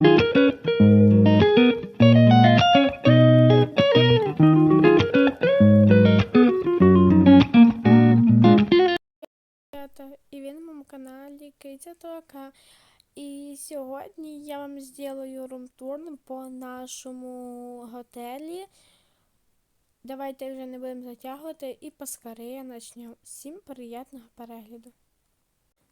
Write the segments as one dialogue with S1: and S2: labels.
S1: І ви на моєму каналі Тока. І сьогодні я вам зроблю румтур по нашому готелі. Давайте вже не будемо затягувати і поскорее почнемо. Всім приємного перегляду.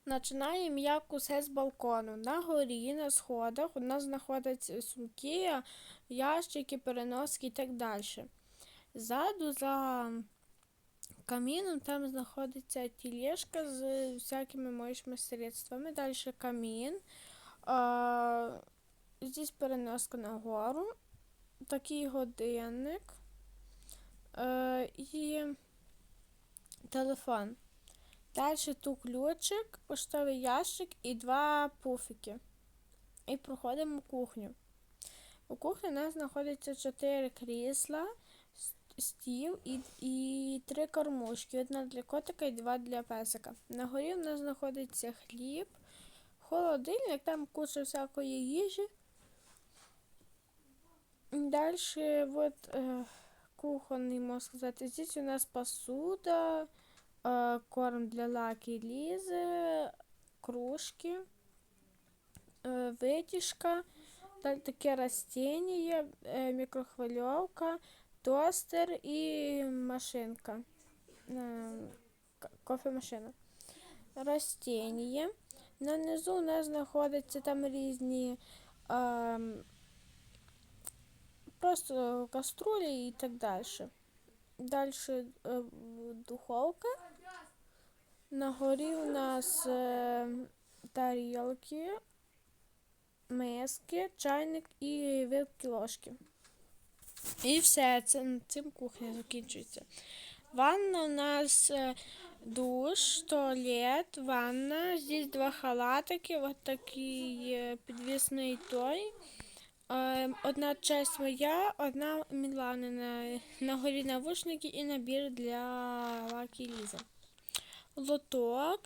S1: Починаємо як усе з балкону. На горі, на сходах у нас знаходяться сумки, ящики, переноски і так далі. Ззаду за каміном там знаходиться тележка з всякими моючими средствами. Далі камін. А, здесь переноска на гору. Такий годинник. Е, і телефон. Далі тут ключик, поштовий ящик і два пуфики. І проходимо кухню. У кухні у нас знаходиться чотири крісла, стіл і, і три кормушки. Одна для котика і два для песика. На горі у нас знаходиться хліб, холодильник, там куча всякої їжі. Далі вот, э, кухонний, можна сказати. Здесь у нас посуда, корм для лаки лізи, кружки, э, витяжка, далі таке растение, э, мікрохвильовка, тостер і машинка. Э, к- кофемашина. Растение. На низу у нас знаходяться там різні ем, просто каструлі і так далі. Далі е, духовка. На горі у нас е, тарілки, миски, чайник і вилки ложки. І все, це, цим кухня закінчується. Ванна у нас е, душ, туалет, ванна. Здесь два халатики, вот такий підвісний той. Е, Одна часть моя, одна Міланина. На горі навушники і набір для лаки Ліза. Лоток.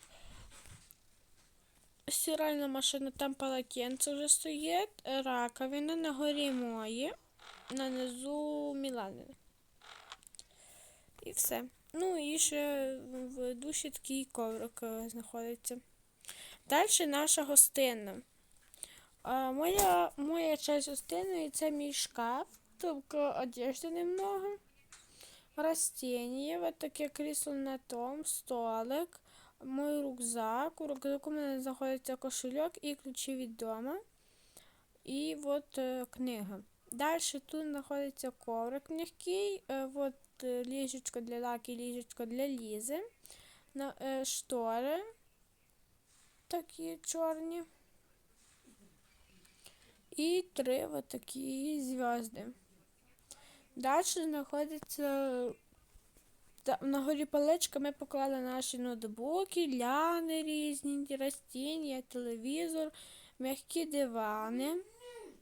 S1: Стиральна машина, там полотенце вже стоїть. Раковина на горі мої, на низу Міланина. І все. Ну і ще в душі такий коврик е, знаходиться. Далі наша гостина. А, моя, моя часть гостиної це мій шкаф, тільки одежди немного. Вот таке крісло на том, столик, мой рюкзак. У рюкзаку у мене знаходиться кошельок і ключі від дома. І от е, книга. Далі тут знаходиться коврик м'який, е, от е, ліжечко для лаки, ліжечко для лізи, штори такі чорні. І три вот такі зв'язки. Далі знаходиться на горі паличка ми поклали наші ноутбуки, ляни різні, растіння, телевізор, м'які дивани.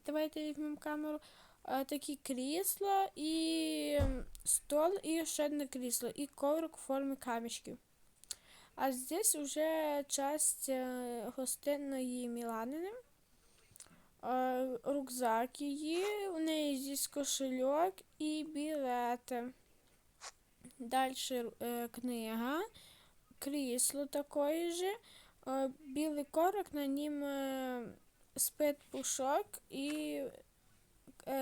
S1: Давайте візьмемо камеру. Такі крісла і стол, і ще одне крісло, і коврик у формі камішків. А здесь вже часть е, гостинної Міланини. Е, рюкзак її, у неї здесь кошельок і білети. Далі е, книга, крісло такое же, е, білий корок, на нім спить пушок і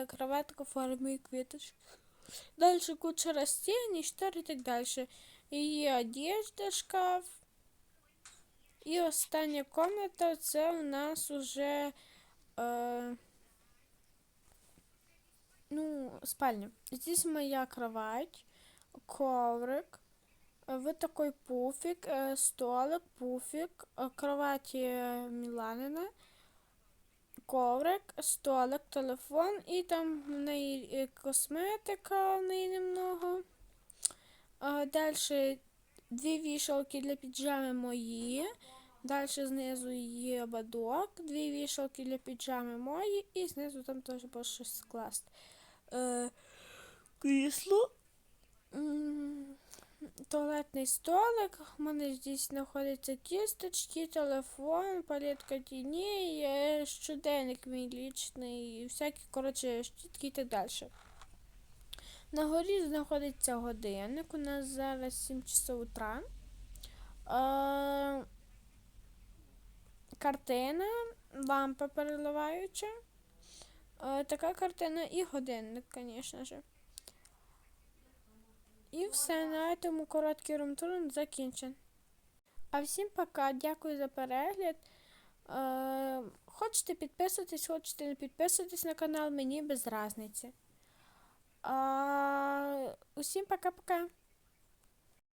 S1: кроватка в формі квіточок. Далі куча растений, штор і так далі. Її одежда, шкаф. І остання комната це у нас уже э, ну, спальня. Здесь моя кровать, коврик, э, вот такой пуфик, э, столик, пуфик, э, кровать э, Міланина, коврик, столик, телефон і там в неї е, косметика в неї немного. А, далі дві вішалки для піджами мої. Далі знизу її ободок, дві вішалки для піджами мої, і знизу там теж було щось скласти. Е, крісло. Туалетний столик. У мене здесь знаходяться кісточки, телефон, палетка тіней, е, щоденник мій лічний, і всякі, коротше, щітки і так далі. На горі знаходиться годинник. У нас зараз 7 часов утра. Е, картина, лампа переливаюча. Е, така картина і годинник, звісно ж. І все, на цьому короткий румтур закінчен. А всім пока, дякую за перегляд. Е, хочете підписуйтесь, хочете не підписуйтесь на канал, мені без різниці. А, усім пока-пока.